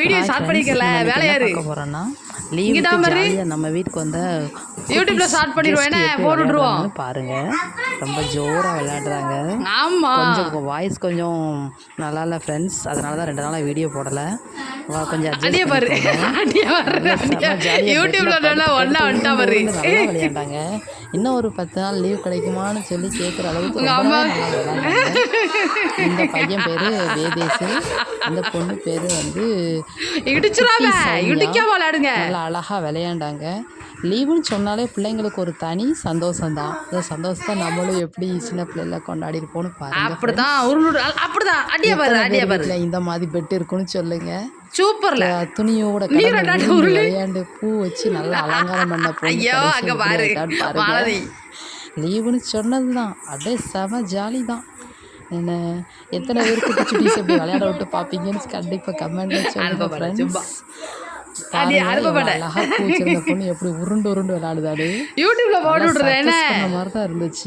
Video start பண்ணிக்கல. வேலையாரு போகிறோன்னா இங்கிட்ட லீவ் மாதிரி. ஜாலியாக நம்ம வீட்டுக்கு வந்த யூடியூப்ல ஸ்டார்ட் பண்ணிடுவோம். என்ன போட்டு விட்டுருவோம். பாருங்க. ரொம்ப ஜோராக விளையாடுறாங்க. ஆமா. கொஞ்சம் வாய்ஸ் கொஞ்சம் நல்லா இல்லை ஃப்ரெண்ட்ஸ் அதனால தான் ரெண்டு நாளாக வீடியோ போடலை. வா, கொஞ்சம் அடியே பாரு. யூடியூப்ல நல்லா ஒன்னா வந்துட்டா பாரு. விளையாண்டாங்க. இன்னும் ஒரு பத்து நாள் லீவ் கிடைக்குமான்னு சொல்லி கேட்குற அளவுக்கு இந்த பையன் பேரு வேதேஷ் இந்த பொண்ணு பேரு வந்து இடிச்சிடாம விளையாடுங்க. நல்லா அழகாக விளையாண்டாங்க. லீவுன்னு சொன்னாலே பிள்ளைங்களுக்கு ஒரு தனி சந்தோஷம்தான். இந்த சந்தோஷத்தை நம்மளும் எப்படி சின்ன பிள்ளைல கொண்டாடிருப்போம்னு பாருங்க அப்படிதான் அப்படிதான். அடியே பாரு அடியே பேர். இந்த மாதிரி பெட் இருக்குன்னு சொல்லுங்க. சூப்பர்ல. துணியோட. விளையாண்டு பூ வச்சு நல்லா அலங்காரம் பண்ண ஐயோ கடைசி அங்க பாரு. லீவுன்னு சொன்னது தான் அப்படியே செம ஜாலி தான் என்ன? எத்தனை பேர் குட்டி சுட்டிஸ் எப்படி விளையாட விட்டு பார்ப்பீங்கன்னு கண்டிப்பாக கமெண்ட்ல சொல்லுங்க. அழகா பூ வச்சிருந்த பொண்ணு எப்படி உருண்டு உருண்டு விளையாடுதாடு யூடியூப்ல போட்டு விடுறேன் மாதிரி தான் இருந்துச்சு.